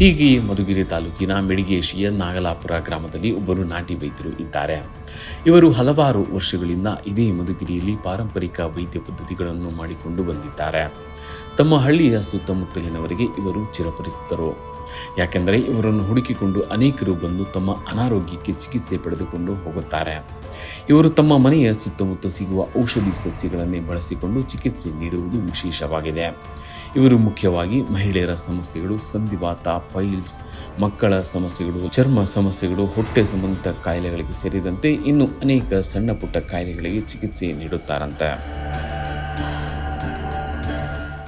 ಹೀಗೆಯೇ ಮಧುಗಿರಿ ತಾಲೂಕಿನ ಮೆಡಿಗೇಶಿಯ ನಾಗಲಾಪುರ ಗ್ರಾಮದಲ್ಲಿ ಒಬ್ಬರು ನಾಟಿ ವೈದ್ಯರು ಇದ್ದಾರೆ. ಇವರು ಹಲವಾರು ವರ್ಷಗಳಿಂದ ಇದೇ ಮಧುಗಿರಿಯಲ್ಲಿ ಪಾರಂಪರಿಕ ವೈದ್ಯ ಪದ್ಧತಿಗಳನ್ನು ಮಾಡಿಕೊಂಡು ಬಂದಿದ್ದಾರೆ. ತಮ್ಮ ಹಳ್ಳಿಯ ಸುತ್ತಮುತ್ತಲಿನವರಿಗೆ ಇವರು ಚಿರಪರಿಚಿತರು. ಯಾಕೆಂದರೆ ಇವರನ್ನು ಹುಡುಕಿಕೊಂಡು ಅನೇಕರು ಬಂದು ತಮ್ಮ ಅನಾರೋಗ್ಯಕ್ಕೆ ಚಿಕಿತ್ಸೆ ಪಡೆದುಕೊಂಡು ಹೋಗುತ್ತಾರೆ. ಇವರು ತಮ್ಮ ಮನೆಯ ಸುತ್ತಮುತ್ತ ಸಿಗುವ ಔಷಧಿ ಸಸ್ಯಗಳನ್ನೇ ಬಳಸಿಕೊಂಡು ಚಿಕಿತ್ಸೆ ನೀಡುವುದು ವಿಶೇಷವಾಗಿದೆ. ಇವರು ಮುಖ್ಯವಾಗಿ ಮಹಿಳೆಯರ ಸಮಸ್ಯೆಗಳು, ಸಂಧಿವಾತ, ಪೈಲ್ಸ್, ಮಕ್ಕಳ ಸಮಸ್ಯೆಗಳು, ಚರ್ಮ ಸಮಸ್ಯೆಗಳು, ಹೊಟ್ಟೆ ಸಂಬಂಧಿತ ಕಾಯಿಲೆಗಳಿಗೆ ಸೇರಿದಂತೆ ಇನ್ನು ಅನೇಕ ಸಣ್ಣ ಪುಟ್ಟ ಕಾಯಿಲೆಗಳಿಗೆ ಚಿಕಿತ್ಸೆ ನೀಡುತ್ತಾರಂತೆ.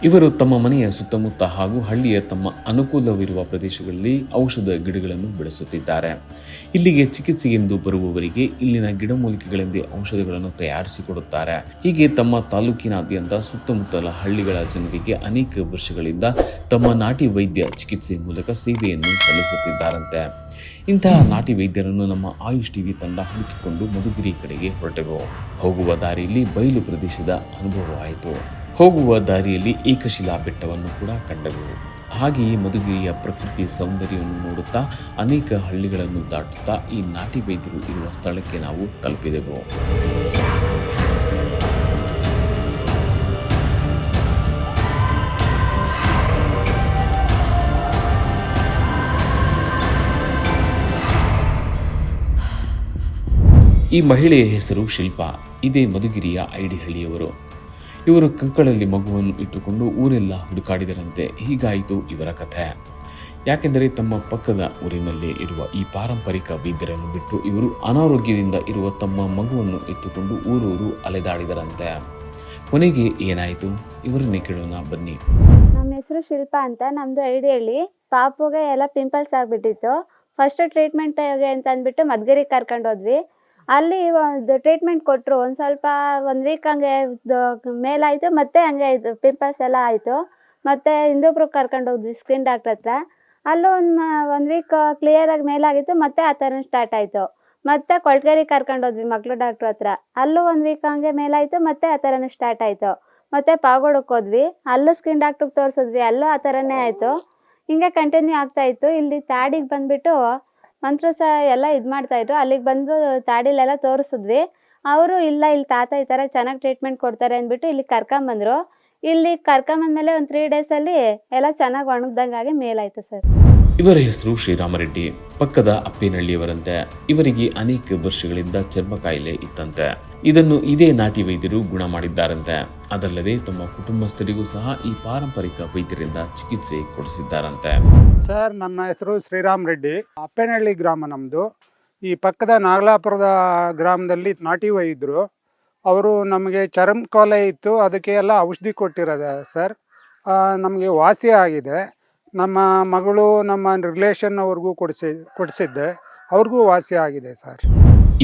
ಇವರು ತಮ್ಮ ಮನೆಯ ಸುತ್ತಮುತ್ತ ಹಾಗೂ ಹಳ್ಳಿಯ ತಮ್ಮ ಅನುಕೂಲವಿರುವ ಪ್ರದೇಶಗಳಲ್ಲಿ ಔಷಧ ಗಿಡಗಳನ್ನು ಬೆಳೆಸುತ್ತಿದ್ದಾರೆ. ಇಲ್ಲಿಗೆ ಚಿಕಿತ್ಸೆಗೆಂದು ಬರುವವರಿಗೆ ಇಲ್ಲಿನ ಗಿಡಮೂಲಿಕೆಗಳಿಂದ ಔಷಧಗಳನ್ನು ತಯಾರಿಸಿಕೊಡುತ್ತಾರೆ. ಹೀಗೆ ತಮ್ಮ ತಾಲೂಕಿನಾದ್ಯಂತ ಸುತ್ತಮುತ್ತಲ ಹಳ್ಳಿಗಳ ಜನರಿಗೆ ಅನೇಕ ವರ್ಷಗಳಿಂದ ತಮ್ಮ ನಾಟಿ ವೈದ್ಯ ಚಿಕಿತ್ಸೆ ಮೂಲಕ ಸೇವೆಯನ್ನು ಸಲ್ಲಿಸುತ್ತಿದ್ದಾರಂತೆ. ಇಂತಹ ನಾಟಿ ವೈದ್ಯರನ್ನು ನಮ್ಮ ಆಯುಷ್ ಟಿವಿ ತಂಡ ಹುಡುಕಿಕೊಂಡು ಮಧುಗಿರಿ ಕಡೆಗೆ ಹೊರಟೆವು. ಹೋಗುವ ದಾರಿಯಲ್ಲಿ ಬಯಲು ಪ್ರದೇಶದ ಅನುಭವವಾಯಿತು. ಹೋಗುವ ದಾರಿಯಲ್ಲಿ ಏಕಶಿಲಾ ಬೆಟ್ಟವನ್ನು ಕೂಡ ಕಂಡೆವು ಹಾಗೆಯೇ ಮಧುಗಿರಿಯ ಪ್ರಕೃತಿ ಸೌಂದರ್ಯವನ್ನು ನೋಡುತ್ತಾ, ಅನೇಕ ಹಳ್ಳಿಗಳನ್ನು ದಾಟುತ್ತಾ ಈ ನಾಟಿ ವೈದ್ಯರು ಇರುವ ಸ್ಥಳಕ್ಕೆ ನಾವು ತಲುಪಿದೆವು. ಈ ಮಹಿಳೆಯ ಹೆಸರು ಶಿಲ್ಪಾ. ಇದೇ ಮಧುಗಿರಿಯ ಐಡಿಹಳ್ಳಿಯವರು ಇವರು ಕಂಕಳಲ್ಲಿ ಮಗುವನ್ನು ಇಟ್ಟುಕೊಂಡು ಊರೆಲ್ಲ ಹುಡುಕಾಡಿದರಂತೆ. ಹೀಗಾಯಿತು ಇವರ ಕಥೆ. ಯಾಕೆಂದರೆ ತಮ್ಮ ಪಕ್ಕದ ಊರಿನಲ್ಲಿ ಇರುವ ಈ ಪಾರಂಪರಿಕ ವೈದ್ಯರನ್ನು ಬಿಟ್ಟು ಇವರು ಅನಾರೋಗ್ಯದಿಂದ ಇರುವ ತಮ್ಮ ಮಗುವನ್ನು ಎತ್ತುಕೊಂಡು ಊರೂರು ಅಲೆದಾಡಿದರಂತೆ. ಕೊನೆಗೆ ಏನಾಯಿತು? ಇವರನ್ನೇ ಕೇಳೋಣ, ಬನ್ನಿ. ನಮ್ಮ ಹೆಸರು ಶಿಲ್ಪಾ ಅಂತ. ನಮ್ಮದು ಐಡಿಯಲ್ಲಿ ಪಾಪುಗೆ ಎಲ್ಲ ಪಿಂಪಲ್ಸ್ ಆಗಿಬಿಟ್ಟಿತ್ತು. ಫಸ್ಟ್ ಟ್ರೀಟ್ಮೆಂಟ್ ಅಂತ ಅಂದ್ಬಿಟ್ಟು ಮದ್ಗಿರಿಗೆ ಕರ್ಕೊಂಡು ಹೋದ್ವಿ ಅಲ್ಲಿ ಒಂದು ಟ್ರೀಟ್ಮೆಂಟ್ ಕೊಟ್ಟರು ಒಂದು ಸ್ವಲ್ಪ ಒಂದು ವೀಕ್ ಹಂಗೆ ಮೇಲಾಯಿತು, ಮತ್ತೆ ಹಂಗೆ ಇದು ಪಿಂಪಲ್ಸ್ ಎಲ್ಲ ಆಯಿತು. ಮತ್ತೆ ಹಿಂದೂಪುರಕ್ಕೆ ಕರ್ಕೊಂಡು ಹೋದ್ವಿ ಸ್ಕಿನ್ ಡಾಕ್ಟ್ರ್ ಹತ್ರ. ಅಲ್ಲೂ ಒಂದು ಒಂದು ವೀಕ್ ಕ್ಲಿಯರಾಗಿ ಮೇಲಾಗಿತ್ತು, ಮತ್ತೆ ಆ ಥರ ಸ್ಟಾರ್ಟ್ ಆಯಿತು. ಮತ್ತೆ ಕೊಳ್ಗೇರಿಗೆ ಕರ್ಕೊಂಡೋದ್ವಿ ಮಕ್ಕಳು ಡಾಕ್ಟ್ರ್ ಹತ್ರ. ಅಲ್ಲೂ ಒಂದು ವೀಕ್ ಹಂಗೆ ಮೇಲಾಯಿತು, ಮತ್ತೆ ಆ ಥರನೇ ಸ್ಟಾರ್ಟ್ ಆಯಿತು. ಮತ್ತೆ ಪಾಗೋಡಕ್ಕೆ ಹೋದ್ವಿ. ಅಲ್ಲೂ ಸ್ಕಿನ್ ಡಾಕ್ಟ್ರಿಗೆ ತೋರಿಸಿದ್ವಿ, ಅಲ್ಲೂ ಆ ಥರನೇ ಆಯಿತು. ಹಿಂಗೆ ಕಂಟಿನ್ಯೂ ಆಗ್ತಾ ಇತ್ತು. ಇಲ್ಲಿ ತಾಡಿಗೆ ಬಂದ್ಬಿಟ್ಟು ಮಂತ್ರ ಸಹ ಎಲ್ಲ ಇದು ಮಾಡ್ತಾ ಇದ್ರು. ಅಲ್ಲಿಗೆ ಬಂದು ತಾಡಿಲೆಲ್ಲ ತೋರಿಸಿದ್ವಿ. ಅವರು, ಇಲ್ಲ, ಇಲ್ಲಿ ತಾತ ಈ ಥರ ಚೆನ್ನಾಗಿ ಟ್ರೀಟ್ಮೆಂಟ್ ಕೊಡ್ತಾರೆ ಅಂದ್ಬಿಟ್ಟು ಇಲ್ಲಿ ಕರ್ಕೊಂಬಂದ್ರು ಇಲ್ಲಿ ಕರ್ಕೊಂಬಂದ್ಮೇಲೆ ಒಂದು ತ್ರೀ ಡೇಸಲ್ಲಿ ಎಲ್ಲ ಚೆನ್ನಾಗಿ ಒಣಗ್ದಂಗಾಗಿ ಮೇಲಾಯಿತು ಸರ್. ಇವರ ಹೆಸರು ಶ್ರೀರಾಮರೆಡ್ಡಿ. ಪಕ್ಕದ ಅಪ್ಪೇನಹಳ್ಳಿಯವರಂತೆ ಇವರಿಗೆ ಅನೇಕ ವರ್ಷಗಳಿಂದ ಚರ್ಮ ಕಾಯಿಲೆ ಇತ್ತಂತೆ. ಇದನ್ನು ಇದೇ ನಾಟಿ ವೈದ್ಯರು ಗುಣ ಮಾಡಿದ್ದಾರಂತೆ. ಅದಲ್ಲದೆ ತಮ್ಮ ಕುಟುಂಬಸ್ಥರಿಗೂ ಸಹ ಈ ಪಾರಂಪರಿಕ ವೈದ್ಯರಿಂದ ಚಿಕಿತ್ಸೆ ಕೊಡಿಸಿದ್ದಾರಂತೆ. ಸರ್, ನನ್ನ ಹೆಸರು ಶ್ರೀರಾಮ್ ರೆಡ್ಡಿ ಅಪ್ಪೇನಹಳ್ಳಿ ಗ್ರಾಮ ನಮ್ಮದು ಈ ಪಕ್ಕದ ನಾಗಲಾಪುರದ ಗ್ರಾಮದಲ್ಲಿ ನಾಟಿ ವೈದ್ಯರು. ಅವರು ನಮಗೆ ಚರ್ಮ ಕೊಲೆ ಇತ್ತು. ಅದಕ್ಕೆ ಎಲ್ಲ ಔಷಧಿ ಕೊಟ್ಟಿರೋದ ಸರ್. ನಮಗೆ ವಾಸಿ ಆಗಿದೆ. ನಮ್ಮ ಮಗಳು ನಮ್ಮ ರಿಲೇಷನ್ ಅವ್ರಿಗೂ ಕೊಡಿಸಿ ಕೊಡಿಸಿದ್ದೆ. ಅವ್ರಿಗೂ ವಾಸಿ ಆಗಿದೆ ಸರ್.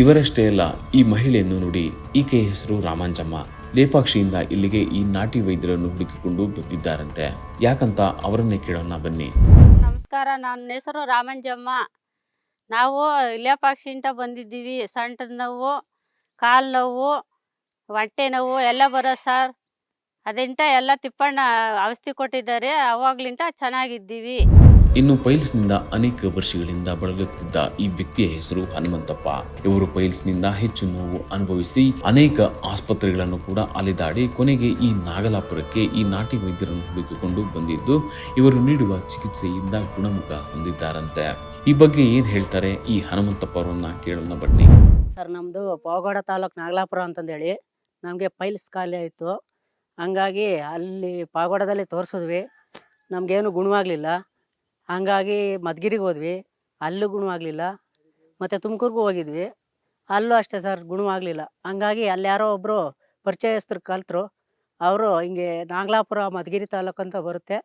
ಇವರಷ್ಟೇ ಅಲ್ಲ ಈ ಮಹಿಳೆಯನ್ನು ನೋಡಿ ಈಕೆ ಹೆಸರು ರಾಮಾಂಜಮ್ಮ. ಲೇಪಾಕ್ಷಿಯಿಂದ ಇಲ್ಲಿಗೆ ಈ ನಾಟಿ ವೈದ್ಯರನ್ನು ಹುಡುಕಿಕೊಂಡು ಬಂದಿದ್ದಾರಂತೆ ಯಾಕಂತ ಅವರನ್ನೇ ಕೇಳೋಣ ಬನ್ನಿ. ನಮಸ್ಕಾರ ನನ್ನ ಹೆಸರು ರಾಮಂಜಮ್ಮ. ನಾವು ಲೇಪಾಕ್ಷಿಯಿಂದ ಬಂದಿದ್ದೀವಿ. ಸಂಟದ ನೋವು ಕಾಲು ನೋವು ಹೊಟ್ಟೆ ನೋವು ಎಲ್ಲ ಬರೋ ಸರ್. ಅದಿಂತ ಎಲ್ಲ ತಿಪ್ಪಣ್ಣ ಔಷಧಿ ಕೊಟ್ಟಿದ್ದಾರೆ ಅವಾಗ್ಲಿಂದ ಚೆನ್ನಾಗಿದ್ದೀವಿ. ಇನ್ನು ಪೈಲ್ಸ್ನಿಂದ ಅನೇಕ ವರ್ಷಗಳಿಂದ ಬಳಲುತ್ತಿದ್ದ ಈ ವ್ಯಕ್ತಿಯ ಹೆಸರು ಹನುಮಂತಪ್ಪ. ಇವರು ಪೈಲ್ಸ್ನಿಂದ ಹೆಚ್ಚು ನೋವು ಅನುಭವಿಸಿ ಅನೇಕ ಆಸ್ಪತ್ರೆಗಳನ್ನು ಕೂಡ ಅಲೆದಾಡಿ ಕೊನೆಗೆ ಈ ನಾಗಲಾಪುರಕ್ಕೆ ಈ ನಾಟಿ ವೈದ್ಯರನ್ನು ಹುಡುಕಿಕೊಂಡು ಬಂದಿದ್ದು ಇವರು ನೀಡುವ ಚಿಕಿತ್ಸೆಯಿಂದ ಗುಣಮುಖ ಹೊಂದಿದ್ದಾರಂತೆ. ಈ ಬಗ್ಗೆ ಏನ್ ಹೇಳ್ತಾರೆ ಈ ಹನುಮಂತಪ್ಪ ಅವರನ್ನ ಕೇಳೋಣ ಬನ್ನಿ. ಸರ್ ನಮ್ಮದು ಪಾವಗಡ ತಾಲೂಕ್ ನಾಗಲಾಪುರ ಅಂತಂದೇಳಿ. ನಮಗೆ ಪೈಲ್ಸ್ ಖಾಲಿ ಇತ್ತು ಹಂಗಾಗಿ ಅಲ್ಲಿ ಪಾಗೋಡದಲ್ಲಿ ತೋರಿಸಿದ್ವಿ. ನಮಗೇನು ಗುಣವಾಗಲಿಲ್ಲ. ಹಂಗಾಗಿ ಮಧುಗಿರಿಗೆ ಹೋದ್ವಿ. ಅಲ್ಲೂ ಗುಣವಾಗಲಿಲ್ಲ. ಮತ್ತು ತುಮಕೂರ್ಗೂ ಹೋಗಿದ್ವಿ. ಅಲ್ಲೂ ಅಷ್ಟೇ ಸರ್, ಗುಣವಾಗಲಿಲ್ಲ. ಹಂಗಾಗಿ ಅಲ್ಲಿ ಯಾರೋ ಒಬ್ಬರು ಪರಿಚಯಸ್ಥರು ಕಲ್ತರು. ಅವರು ಹಿಂಗೆ ನಾಗಲಾಪುರ ಮಧುಗಿರಿ ತಾಲೂಕು ಅಂತ ಬರುತ್ತೆ.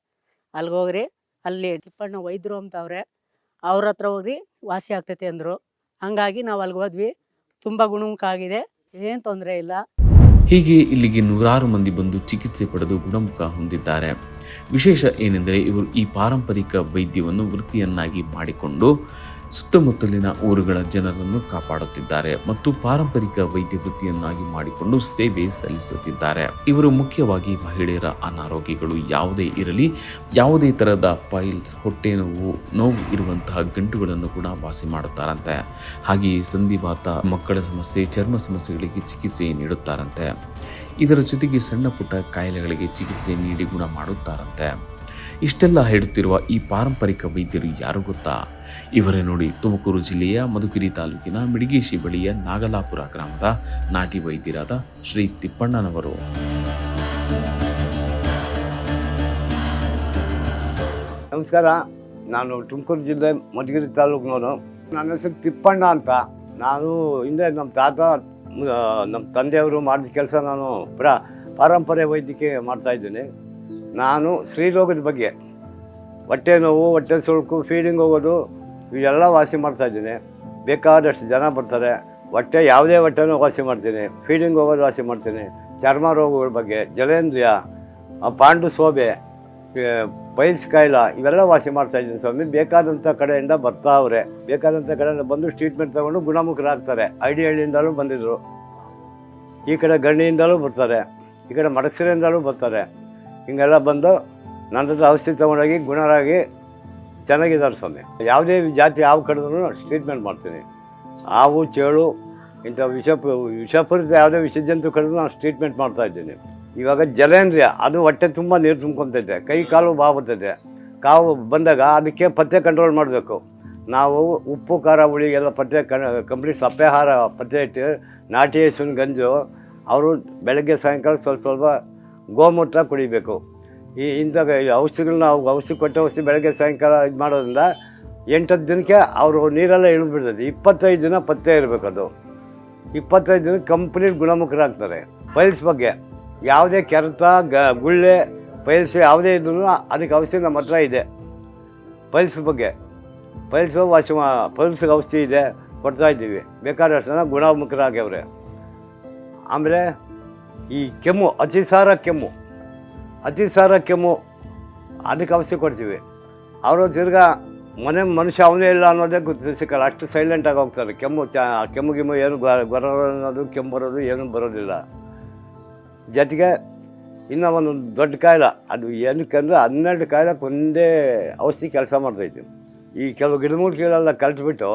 ಅಲ್ಲಿಗೆ ಹೋಗ್ರಿ. ಅಲ್ಲಿ ತಿಪ್ಪಣ್ಣ ವೈದ್ಯರು ಅಂತ ಅವ್ರೆ. ಅವ್ರ ಹತ್ರ ಹೋಗ್ರಿ, ವಾಸಿ ಆಗ್ತೈತೆ ಅಂದರು. ಹಂಗಾಗಿ ನಾವು ಅಲ್ಲಿಗೆ ಹೋದ್ವಿ. ತುಂಬ ಗುಣಮುಖ ಆಗಿದೆ ಏನು ತೊಂದರೆ ಇಲ್ಲ. ಹೀಗೆ ಇಲ್ಲಿಗೆ ನೂರಾರು ಮಂದಿ ಬಂದು ಚಿಕಿತ್ಸೆ ಪಡೆದು ಗುಣಮುಖ ಹೊಂದಿದ್ದಾರೆ. ವಿಶೇಷ ಏನೆಂದರೆ ಇವರು ಈ ಪಾರಂಪರಿಕ ವೈದ್ಯವನ್ನು ವೃತ್ತಿಯನ್ನಾಗಿ ಮಾಡಿಕೊಂಡು ಸುತ್ತಮುತ್ತಲಿನ ಊರುಗಳ ಜನರನ್ನು ಕಾಪಾಡುತ್ತಿದ್ದಾರೆ ಮತ್ತು ಪಾರಂಪರಿಕ ವೈದ್ಯ ವೃತ್ತಿಯನ್ನಾಗಿ ಮಾಡಿಕೊಂಡು ಸೇವೆ ಸಲ್ಲಿಸುತ್ತಿದ್ದಾರೆ. ಇವರು ಮುಖ್ಯವಾಗಿ ಮಹಿಳೆಯರ ಅನಾರೋಗ್ಯಗಳು ಯಾವುದೇ ಇರಲಿ, ಯಾವುದೇ ತರಹದ ಪೈಲ್ಸ್, ಹೊಟ್ಟೆ ನೋವು ನೋವು ಇರುವಂತಹ ಗಂಟುಗಳನ್ನು ಕೂಡ ವಾಸಿ ಮಾಡುತ್ತಾರಂತೆ. ಹಾಗೆಯೇ ಸಂಧಿವಾತ ಮಕ್ಕಳ ಸಮಸ್ಯೆ, ಚರ್ಮ ಸಮಸ್ಯೆಗಳಿಗೆ ಚಿಕಿತ್ಸೆ ನೀಡುತ್ತಾರಂತೆ. ಇದರ ಜೊತೆಗೆ ಸಣ್ಣ ಪುಟ್ಟ ಕಾಯಿಲೆಗಳಿಗೆ ಚಿಕಿತ್ಸೆ ನೀಡಿ ಗುಣ ಮಾಡುತ್ತಾರಂತೆ. ಇಷ್ಟೆಲ್ಲ ಹೇಳುತ್ತಿರುವ ಈ ಪಾರಂಪರಿಕ ವೈದ್ಯರು ಯಾರು ಗೊತ್ತಾ? ಇವರೇ ನೋಡಿ ತುಮಕೂರು ಜಿಲ್ಲೆಯ ಮಧುಗಿರಿ ತಾಲೂಕಿನ ಮಿಡಿಗೇಶಿ ಬಳಿಯ ನಾಗಲಾಪುರ ಗ್ರಾಮದ ನಾಟಿ ವೈದ್ಯರಾದ ಶ್ರೀ ತಿಪ್ಪಣ್ಣನವರು. ನಮಸ್ಕಾರ. ನಾನು ತುಮಕೂರು ಜಿಲ್ಲೆ ಮಧುಗಿರಿ ತಾಲೂಕಿನವರು ನನ್ನ ಹೆಸರು ತಿಪ್ಪಣ್ಣ ಅಂತ. ನಾನು ಹಿಂದೆ ನಮ್ಮ ತಾತ ನಮ್ಮ ತಂದೆಯವರು ಮಾಡಿದ ಕೆಲಸ ನಾನು ಪರಂಪರೆ ಪಾರಂಪರ್ಯ ವೈದ್ಯಕೀಯ ಮಾಡ್ತಾಯಿದ್ದೀನಿ ನಾನು ಸ್ತ್ರೀರೋಗದ ಬಗ್ಗೆ ಹೊಟ್ಟೆ ನೋವು, ಹೊಟ್ಟೆ ಸುಳುಕು ಫೀಡಿಂಗ್ ಹೋಗೋದು, ಇವೆಲ್ಲ ವಾಸಿ ಮಾಡ್ತಾಯಿದ್ದೀನಿ ಬೇಕಾದಷ್ಟು ಜನ ಬರ್ತಾರೆ. ಹೊಟ್ಟೆ ಯಾವುದೇ ಹೊಟ್ಟೆನೂ ವಾಸಿ ಮಾಡ್ತೀನಿ. ಫೀಡಿಂಗ್ ಹೋಗೋದು ವಾಸಿ ಮಾಡ್ತೀನಿ. ಚರ್ಮ ರೋಗಗಳ ಬಗ್ಗೆ, ಜಲೇಂದ್ರಿಯ ಪಾಂಡು ಸೋಬೆ ಪೈಲ್ಸ್ ಕಾಯಿಲ, ಇವೆಲ್ಲ ವಾಸಿ ಮಾಡ್ತಾ ಇದ್ದೀನಿ ಸ್ವಾಮಿ. ಬೇಕಾದಂಥ ಕಡೆಯಿಂದ ಬರ್ತಾ ಬರ್ತಾವ್ರೆ ಬೇಕಾದಂಥ ಕಡೆಯಿಂದ ಬಂದು ಟ್ರೀಟ್ಮೆಂಟ್ ತೊಗೊಂಡು ಗುಣಮುಖರಾಗ್ತಾರೆ. ಐಡಿ ಹಳ್ಳಿಯಿಂದಲೂ ಬಂದಿದ್ದರು ಈ ಕಡೆ ಗಣ್ಣಿಯಿಂದಲೂ ಬರ್ತಾರೆ. ಈ ಕಡೆ ಮಡಕ್ಸಿರಿಂದಲೂ ಬರ್ತಾರೆ. ಹಿಂಗೆಲ್ಲ ಬಂದು ನನ್ನ ಹತ್ರ ಔಷಧಿ ತೊಗೊಂಡೋಗಿ ಗುಣರಾಗಿ ಚೆನ್ನಾಗಿದ್ದಾರೆ ಸ್ವಾಮಿ. ಯಾವುದೇ ಜಾತಿ ಹಾವು ಕಡಿದ್ರು ಟ್ರೀಟ್ಮೆಂಟ್ ಮಾಡ್ತೀನಿ. ಹಾವು, ಚೇಳು, ಇಂಥ ವಿಷ ವಿಷಪೂರಿತ ಯಾವುದೇ ವಿಷ ಜಂತು ಕಡಿದ್ರು ನಾನು ಟ್ರೀಟ್ಮೆಂಟ್ ಮಾಡ್ತಾ ಇದ್ದೀನಿ. ಇವಾಗ ಜಲೇಂದ್ರಿಯ, ಅದು ಹೊಟ್ಟೆ ತುಂಬ ನೀರು ತುಂಬ್ಕೊತೈತೆ, ಕೈ ಕಾಲು ಬಾವು ಬರ್ತೈತೆ. ಕಾವು ಬಂದಾಗ ಅದಕ್ಕೆ ಪಥ್ಯ ಕಂಟ್ರೋಲ್ ಮಾಡಬೇಕು. ನಾವು ಉಪ್ಪು, ಖಾರ, ಹುಳಿ ಎಲ್ಲ ಪಥ್ಯ ಕಂಪ್ಲೀಟ್ ಸಪ್ಪೆಹಾರ ಪಥ್ಯ ಇಟ್ಟು ನಾಟಿ ಹಸುವಿನ ಗಂಜು, ಅವರು ಬೆಳಗ್ಗೆ ಸಾಯಂಕಾಲ ಸ್ವಲ್ಪ ಸ್ವಲ್ಪ ಗೋಮೂತ್ರ ಕುಡಿಬೇಕು. ಈ ಇಂಥ ಔಷಧಿಗಳನ್ನ ಅವ್ರು ಔಷಧಿ ಕೊಟ್ಟ ಔಷಧಿ ಬೆಳಗ್ಗೆ ಸಾಯಂಕಾಲ ಇದು ಮಾಡೋದ್ರಿಂದ ಎಂಟತ್ತು ದಿನಕ್ಕೆ ಅವರು ನೀರೆಲ್ಲ ಇಳಿದ್ಬಿಡ್ತದೆ. ಇಪ್ಪತ್ತೈದು ದಿನ ಪತ್ತೆ ಇರಬೇಕು ಅದು. ಇಪ್ಪತ್ತೈದು ದಿನ ಕಂಪ್ಲೀಟ್ ಗುಣಮುಖರಾಗ್ತಾರೆ. ಪೈಲ್ಸ್ ಬಗ್ಗೆ ಯಾವುದೇ ಕೆರೆತ, ಗ, ಗುಳ್ಳೆ, ಪೈಲ್ಸ್ ಯಾವುದೇ ಇದ್ರೂ ಅದಕ್ಕೆ ಔಷಧಿ ನಮ್ಮ ಹತ್ರ ಇದೆ. ಪೈಲ್ಸ್ ಬಗ್ಗೆ. ಪೈಲ್ಸು ಮಾ, ಪೈಲ್ಸ್ಗೆ ಔಷಧಿ ಇದೆ, ಕೊಡ್ತಾ ಇದ್ದೀವಿ. ಬೇಕಾದಷ್ಟು ಜನ ಗುಣಮುಖರಾಗ್ಯವ್ರೆ. ಆಮೇಲೆ ಈ ಕೆಮ್ಮು, ಅತಿಸಾರ ಕೆಮ್ಮು ಅತಿಸಾರ ಕೆಮ್ಮು ಅದಕ್ಕೆ ಔಷಧಿ ಕೊಡ್ತೀವಿ. ಅವರು ತಿರ್ಗಾ ಮನೆ ಮನುಷ್ಯ ಅವನೇ ಇಲ್ಲ ಅನ್ನೋದೇ ಗೊತ್ತು, ಸಿಕ್ಕಲ್ಲ. ಅಷ್ಟು ಸೈಲೆಂಟಾಗಿ ಹೋಗ್ತಾರೆ. ಕೆಮ್ಮು ಕೆಮ್ಮು ಗಿಮ್ಮು ಏನು ಗೊರ ಅನ್ನೋದು ಕೆಮ್ಮು ಬರೋದು, ಏನೂ ಬರೋದಿಲ್ಲ. ಜೊತೆಗೆ ಇನ್ನೂ ಒಂದು ದೊಡ್ಡ ಕಾಯಿಲೆ, ಅದು ಏನಕ್ಕಂದ್ರೆ ಹನ್ನೆರಡು ಕಾಯಿಲೆಗೆ ಒಂದೇ ಔಷಧಿ ಕೆಲಸ ಮಾಡ್ತೈತಿ. ಈ ಕೆಲವು ಗಿಡಮೂಲಿಕೆಗಳೆಲ್ಲ ಕಲ್ತ್ಬಿಟ್ಟು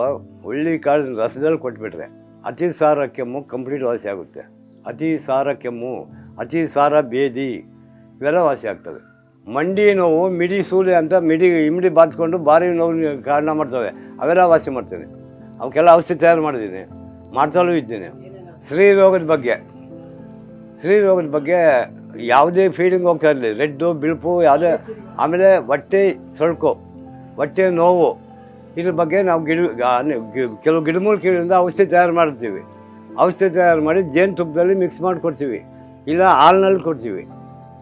ಹುಳ್ಳಿ ಕಾಳಿನ ರಸದಲ್ಲಿ ಕೊಟ್ಬಿಟ್ರೆ ಅತಿ ಸಾರ ಕೆಮ್ಮು ಕಂಪ್ಲೀಟ್ ವಾಸಿ ಆಗುತ್ತೆ. ಅತಿ ಸಾರ ಕೆಮ್ಮು ಅತಿ ಸಾರ ಬೇದಿ ಇವೆಲ್ಲ ವಾಸಿ ಆಗ್ತವೆ. ಮಂಡಿ ನೋವು, ಮಿಡಿ ಸೂಲೆ ಅಂತ ಮಿಡಿ, ಇಮಿಡಿ ಬಾತ್ಕೊಂಡು ಭಾರಿ ನೋವು ಕಾರಣ ಮಾಡ್ತವೆ. ಅವೆಲ್ಲ ವಾಸಿ ಮಾಡ್ತೇನೆ. ಅವಕ್ಕೆಲ್ಲ ಔಷಧಿ ತಯಾರು ಮಾಡಿದ್ದೀನಿ. ಮಾಡ್ತಲೂ ಇದ್ದೀನಿ. ಸ್ತ್ರೀ ರೋಗದ ಬಗ್ಗೆ. ಸ್ತ್ರೀ ರೋಗದ ಬಗ್ಗೆ ಯಾವುದೇ ಫೀಡಿಂಗ್ ಹೋಗ್ತಾ ಇರಲಿ. ರೆಡ್ಡು, ಬಿಳುಪು, ಯಾವುದೇ ಆಮೇಲೆ ಹೊಟ್ಟೆ ಸೊಳ್ಕು, ಹೊಟ್ಟೆ ನೋವು. ಇದ್ರ ಬಗ್ಗೆ ನಾವು ಗಿಡ ಕೆಲವು ಗಿಡಮೂಲಿಕೆಗಳಿಂದ ಔಷಧಿ ತಯಾರು ಮಾಡ್ತೀವಿ. ಔಷಧಿ ತಯಾರು ಮಾಡಿ ಜೇನುತುಪ್ಪದಲ್ಲಿ ಮಿಕ್ಸ್ ಮಾಡಿ ಕೊಡ್ತೀವಿ. ಇಲ್ಲ ಹಾಲಿನಲ್ಲಿ ಕೊಡ್ತೀವಿ.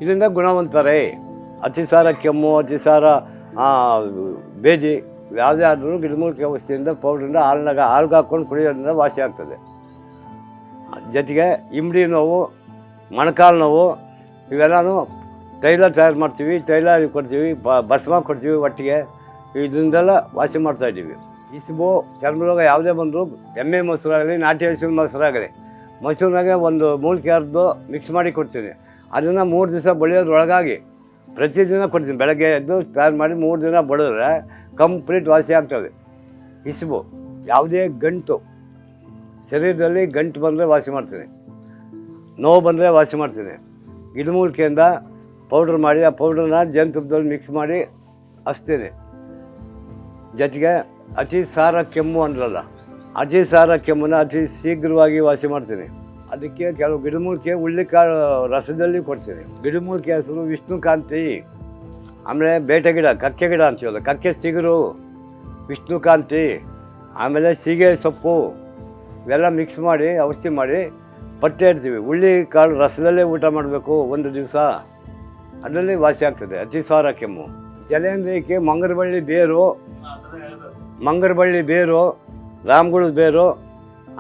ಇದರಿಂದ ಗುಣವಂತಾರೆ. ಅತಿಸಾರ ಕೆಮ್ಮು, ಅತಿಸಾರ ಬೇಜಿ ಯಾವುದೇ ಆದರೂ ಗಿಡಮೂಲಿಕೆ ಔಷಧಿಯಿಂದ ಪೌಡ್ರಿಂದ ಹಾಲಿನಾಗ ಹಾಲ್ಗೆ ಹಾಕ್ಕೊಂಡು ಕುಡಿಯೋದ್ರಿಂದ ವಾಸಿ ಆಗ್ತದೆ. ಜೊತೆಗೆ ಇಮ್ಡಿ ನೋವು, ಮೊಣಕಾಲು ನೋವು, ಇವೆಲ್ಲನೂ ತೈಲ ತಯಾರು ಮಾಡ್ತೀವಿ. ತೈಲ ಕೊಡ್ತೀವಿ ಬಸ್ಮಾ ಕೊಡ್ತೀವಿ ಒಟ್ಟಿಗೆ. ಇದರಿಂದೆಲ್ಲ ವಾಸಿ ಮಾಡ್ತಾ ಇದ್ದೀವಿ. ಇಸ್ಬು ಚರ್ಮರೋಗ ಯಾವುದೇ ಬಂದರೂ ಎಮ್ಮೆ ಮೊಸರಾಗಲಿ, ನಾಟಿ ಹಸಿರು ಮೊಸರಾಗಲಿ, ಮೊಸರಿನಾಗೆ ಒಂದು ಮೂಲಿಕೆ ಅರ್ದು ಮಿಕ್ಸ್ ಮಾಡಿ ಕೊಡ್ತೀನಿ. ಅದನ್ನು ಮೂರು ದಿವಸ ಬಳಿಯೋದ್ರೊಳಗಾಗಿ ಪ್ರತಿದಿನ ಕೊಡ್ತೀನಿ. ಬೆಳಗ್ಗೆ ಎದ್ದು ತಯಾರು ಮಾಡಿ ಮೂರು ದಿನ ಬಡಿದ್ರೆ ಕಂಪ್ಲೀಟ್ ವಾಸಿ ಆಗ್ತದೆ. ಇಸ್ಬು ಯಾವುದೇ ಗಂಟು, ಶರೀರದಲ್ಲಿ ಗಂಟು ಬಂದರೆ ವಾಸಿ ಮಾಡ್ತೀನಿ. ನೋವು ಬಂದರೆ ವಾಸಿ ಮಾಡ್ತೀನಿ. ಗಿಡಮೂಲಿಕೆಯಿಂದ ಪೌಡ್ರ್ ಮಾಡಿ, ಆ ಪೌಡ್ರನ್ನ ಜೇನುತುಪ್ಪದಲ್ಲಿ ಮಿಕ್ಸ್ ಮಾಡಿ ಹಚ್ತೀನಿ. ಜೊತೆಗೆ ಅತಿ ಸಾರ ಕೆಮ್ಮು ಅಂದ್ರಲ್ಲ ಅತಿ ಸಾರ ಕೆಮ್ಮನ್ನು ಅತಿ ಶೀಘ್ರವಾಗಿ ವಾಸಿ ಮಾಡ್ತೀನಿ. ಅದಕ್ಕೆ ಕೆಲವು ಗಿಡಮೂಲಿಕೆ ಹುಳ್ಳಿಕಾಳು ರಸದಲ್ಲಿ ಕೊಡ್ತೀನಿ. ಗಿಡಮೂಲಿಕೆ ಹೆಸರು ವಿಷ್ಣುಕಾಂತಿ ಆಮೇಲೆ ಬೇಟೆ ಗಿಡ, ಕಕ್ಕೆ ಗಿಡ ಅಂತೀವಲ್ಲ, ಕಕ್ಕೆ ಸಿಗರು ವಿಷ್ಣುಕಾಂತಿ ಆಮೇಲೆ ಸೀಗೆ ಸೊಪ್ಪು. ಇವೆಲ್ಲ ಮಿಕ್ಸ್ ಮಾಡಿ, ಔಷಧಿ ಮಾಡಿ ಪಟ್ಟೆ ಇಡ್ತೀವಿ. ಹುಳ್ಳಿ ಕಾಳು ರಸದಲ್ಲೇ ಊಟ ಮಾಡಬೇಕು ಒಂದು ದಿವಸ. ಅದರಲ್ಲಿ ವಾಸಿ ಆಗ್ತದೆ, ಅತಿ ಸಾರ ಕೆಮ್ಮು. ಜಲೇಂದ್ರಕ್ಕೆ ಮಂಗರಬಳ್ಳಿ ಬೇರು ಮಂಗರಬಳ್ಳಿ ಬೇರು, ರಾಮಗುಳದ ಬೇರು,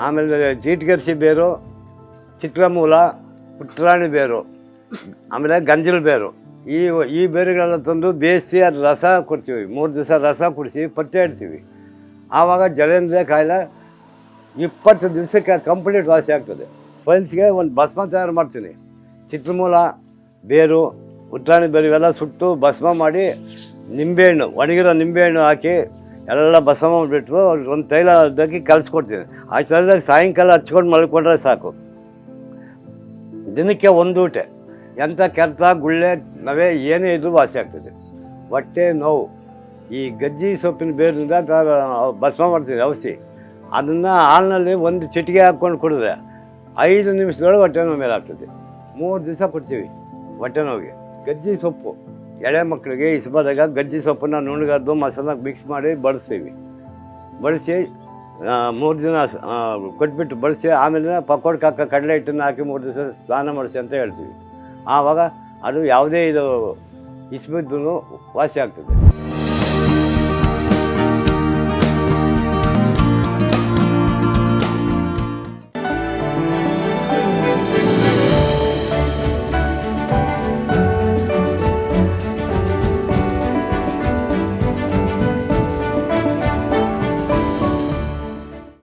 ಆಮೇಲೆ ಜೀಟ್ಗರ್ಸಿ ಬೇರು, ಚಿತ್ರಮೂಲ ಪುಟ್ರಾಣಿ ಬೇರು, ಆಮೇಲೆ ಗಂಜಲ ಬೇರು. ಈ ಈ ಬೇರುಗಳೆಲ್ಲ ತಂದು ಬೇಯಿಸಿ ಅದು ರಸ ಕೊಡ್ತೀವಿ. ಮೂರು ದಿವಸ ರಸ ಕುಡಿಸಿ ಪತ್ತೆ ಇಡ್ತೀವಿ. ಆವಾಗ ಜಲೇಂದ್ರ ಕಾಯಿಲೆ ಇಪ್ಪತ್ತು ದಿವಸಕ್ಕೆ ಕಂಪ್ಲೀಟ್ ವಾಸಿ ಆಗ್ತದೆ. ಫ್ರೆಂಡ್ಸ್ಗೆ ಒಂದು ಭಸ್ಮ ತಯಾರು ಮಾಡ್ತೀನಿ. ಚಿತ್ರಮೂಲ, ಬೇರು ಉತ್ರಾಣಿ ಬೇರು ಇವೆಲ್ಲ ಸುಟ್ಟು ಭಸ್ಮ ಮಾಡಿ ನಿಂಬೆಹಣ್ಣು, ಒಣಗಿರೋ ನಿಂಬೆಹಣ್ಣು ಹಾಕಿ ಎಲ್ಲ ಬಸಮ್ಮ ಬಿಟ್ಟು ಒಂದು ತೈಲ ಅದಕ್ಕೆ ಕಲಿಸ್ಕೊಡ್ತೀನಿ. ಆ ತೈಲದಾಗ ಸಾಯಂಕಾಲ ಹಚ್ಕೊಂಡು ಮಲ್ಕೊಂಡ್ರೆ ಸಾಕು. ದಿನಕ್ಕೆ ಒಂದು ಊಟ. ಎಂಥ ಕೆರೆತ, ಗುಳ್ಳೆ, ನವೆ ಏನೇ ಇದ್ರೂ ವಾಸಿ ಆಗ್ತದೆ. ಹೊಟ್ಟೆ ನೋವು. ಈ ಗಜ್ಜಿ ಸೊಪ್ಪಿನ ಬೇರಿಂದ ಬಸಮ ಮಾಡ್ತೀನಿ ಔಷಧಿ. ಅದನ್ನು ಹಾಲಿನಲ್ಲಿ ಒಂದು ಚಿಟಿಕೆ ಹಾಕ್ಕೊಂಡು ಕುಡಿದ್ರೆ ಐದು ನಿಮಿಷದೊಳಗೆ ಹೊಟ್ಟೆ ನೋವು ಮೇಲೆ ಆಗ್ತದೆ ಮೂರು ದಿವಸ ಕೊಡ್ತೀವಿ ಹೊಟ್ಟೆ ನೋವಿಗೆ. ಗಜ್ಜಿ ಸೊಪ್ಪು. ಎಳೆ ಮಕ್ಕಳಿಗೆ ಇಸ್ಬಾದಾಗ ಗಜ್ಜಿ ಸೊಪ್ಪನ್ನ ನುಣಗದ್ದು ಮಸಾಲ ಮಿಕ್ಸ್ ಮಾಡಿ ಬಡಿಸ್ತೀವಿ ಬಳಸಿ ಮೂರು ದಿನ ಕೊಟ್ಬಿಟ್ಟು ಬಳಸಿ, ಆಮೇಲೆ ಪಕೋಡಕ್ಕೆ ಹಾಕೋ ಕಡಲೆ ಹಿಟ್ಟನ್ನು ಹಾಕಿ ಮೂರು ದಿವಸ ಸ್ನಾನ ಮಾಡಿಸಿ ಅಂತ ಹೇಳ್ತೀವಿ. ಆವಾಗ ಅದು ಯಾವುದೇ ಇದು ಇಸ್ಬಿದ್ದು ವಾಸಿ ಆಗ್ತದೆ.